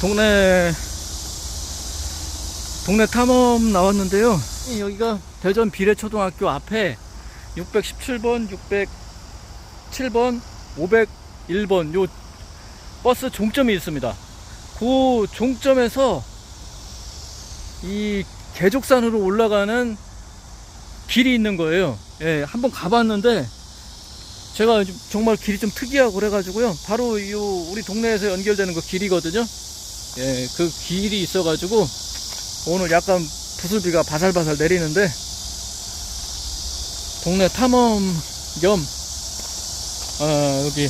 동네 동네 탐험 나왔는데요. 여기가 대전 비례초등학교 앞에 617번, 607번, 501번 요 버스 종점이 있습니다. 그 종점에서 이 계족산으로 올라가는 길이 있는 거예요. 예, 한번 가봤는데 제가 좀- 정말 길이 좀 특이하고 그래가지고요. 바로 이 우리 동네에서 연결되는 그 길이거든요. 예, 그 길이 있어가지고 오늘 약간 부슬비가 바살바살 내리는데 동네 탐험 겸 어, 여기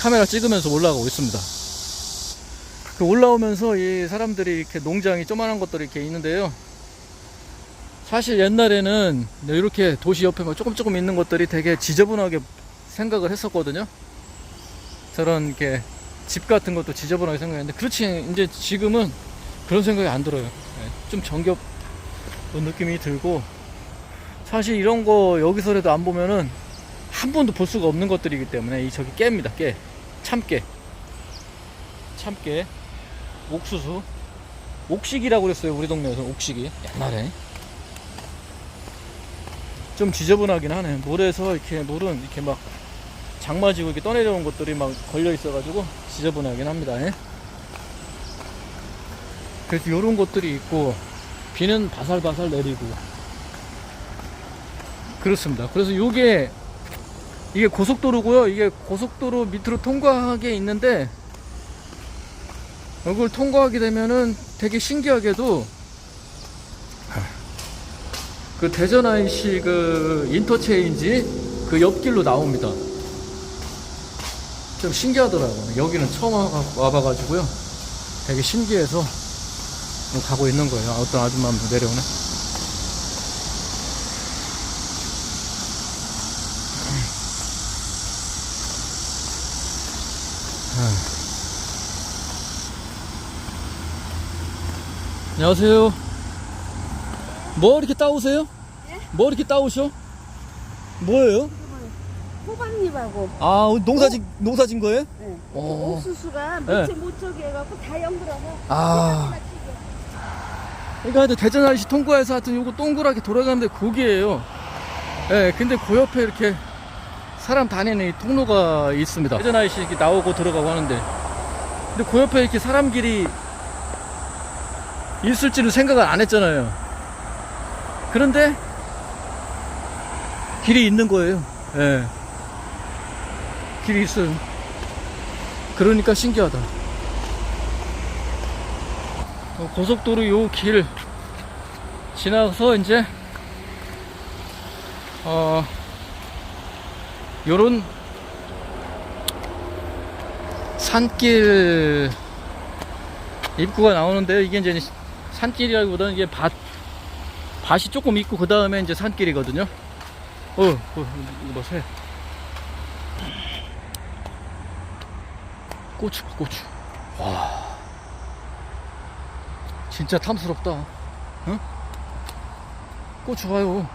카메라 찍으면서 올라가고 있습니다. 그 올라오면서 이 사람들이 이렇게 농장이 조만한 것들이 이렇게 있는데요. 사실 옛날에는 이렇게 도시 옆에 막 조금 조금 있는 것들이 되게 지저분하게 생각을 했었거든요. 저런 이렇게 집 같은 것도 지저분하게 생각했는데 그렇지 이제 지금은 그런 생각이 안 들어요. 예, 좀 정겹 느낌이 들고 사실 이런 거 여기서라도 안 보면은 한 번도 볼 수가 없는 것들이기 때문에 이 저기 깨입니다. 깨. 참깨. 참깨. 옥수수. 옥식이라고 그랬어요 우리 동네에서 옥식이. 옛날에. 좀 지저분하긴 하네. 물에서 이렇게 물은 이렇게 막 장마지고 이렇게 떠내려온 것들이 막 걸려 있어가지고 지저분하긴 합니다 예. 그래서 요런 것들이 있고 비는 바살바살 내리고 그렇습니다 그래서 요게 이게 고속도로고요 이게 고속도로 밑으로 통과하게 있는데 이걸 통과하게 되면은 되게 신기하게도 그 대전 IC 그 인터체인지 그 옆길로 나옵니다. 좀 신기하더라고요. 여기는 처음 와봐- 와봐가지고요. 되게 신기해서 가고 있는 거예요. 어떤 아줌마 내려오네. 안녕하세요. 뭐 이렇게 따오세요? 예? 뭐 이렇게 따오셔? 뭐예요? 호박잎하고 아, 농사진, 농사진 거예요? 네. 어. 옥수수가 네. 밑에 못 저기 해갖고 다 연결해서 아. 그러니까 하여튼 대전 아저씨 통과해서 하여튼 요거 동그랗게 돌아가는데 거기에요. 예, 근데 그 옆에 이렇게 사람 다니는 이 통로가 있습니다. 대전 아저씨 이렇게 나오고 들어가고 하는데. 근데 그 옆에 이렇게 사람 길이 있을지는 생각을 안 했잖아요. 그런데 길이 있는 거예요. 예. 길이 있어요. 그러니까 신기하다. 어, 고속도로 요 길 지나서 이제 어 요런 산길 입구가 나오는데 이게 이제 산길이라기보다는 이게 밭 밭이 조금 있고 그 다음에 이제 산길이거든요. 어, 어 이거 뭐 새. 고추, 고추. 와. 진짜 탐스럽다. 응? 고추 봐요.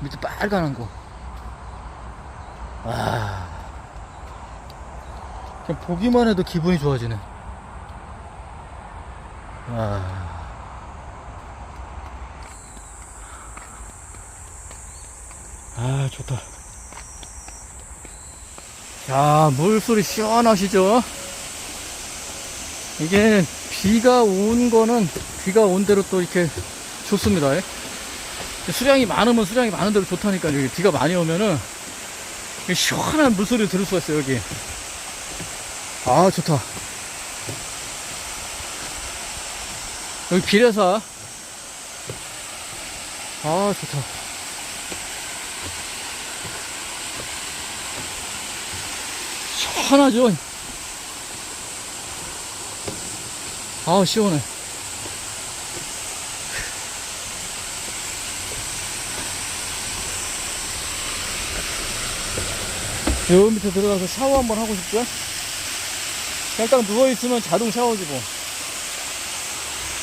밑에 빨간한 거. 와. 그냥 보기만 해도 기분이 좋아지네. 와. 아, 좋다. 야, 물소리 시원하시죠? 이게 비가 온 거는 비가 온 대로 또 이렇게 좋습니다. 예. 수량이 많으면 수량이 많은 대로 좋다니까 여기 비가 많이 오면은 이 시원한 물소리 들을 수가 있어요 여기. 아 좋다. 여기 비례사. 아 좋다. 시원하죠. 아 시원해. 요 밑에 들어가서 샤워 한번 하고 싶죠? 딱 누워있으면 자동 샤워지 뭐.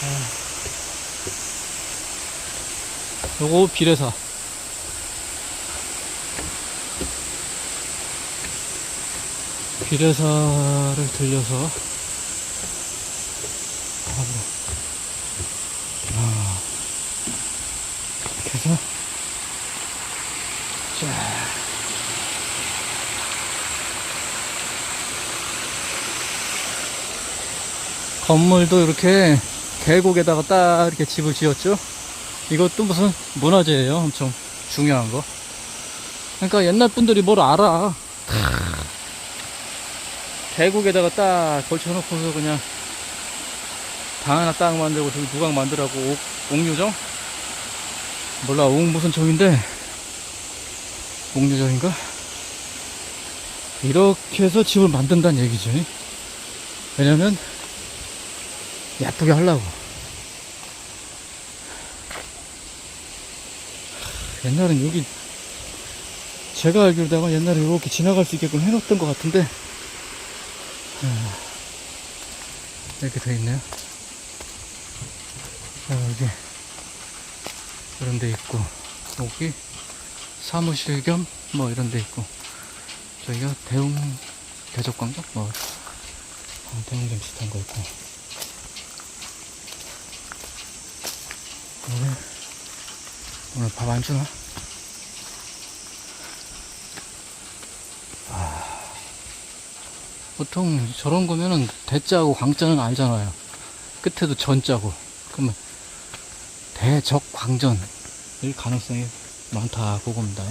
아. 요거 비례사. 비례사를 들려서 가보자. 아, 이렇게 해서, 자. 건물도 이렇게 계곡에다가 딱 이렇게 집을 지었죠. 이것도 무슨 문화재예요. 엄청 중요한 거. 그러니까 옛날 분들이 뭘 알아. 계곡에다가 딱 걸쳐놓고서 그냥 방 하나 딱 만들고 저기 누각 만들라고 옥, 옥류정? 몰라 옥 무슨 정인데 옥류정인가? 이렇게 해서 집을 만든다는 얘기죠. 왜냐면 예쁘게 하려고. 옛날엔 여기 제가 알기로다가 옛날에 이렇게 지나갈 수 있게끔 해놓았던 것 같은데 아, 이렇게 돼 있네요. 자, 여기 이런 데 있고 여기 사무실 겸 뭐 이런 데 있고 저기가 대웅 대적광장 뭐 어, 대웅점 비슷한 거 있고 오늘 오늘 밥 안 주나? 보통 저런 거면은 대자하고 광자는 알잖아요. 끝에도 전자고 그러면 대적 광전일 가능성이 많다 그겁니다.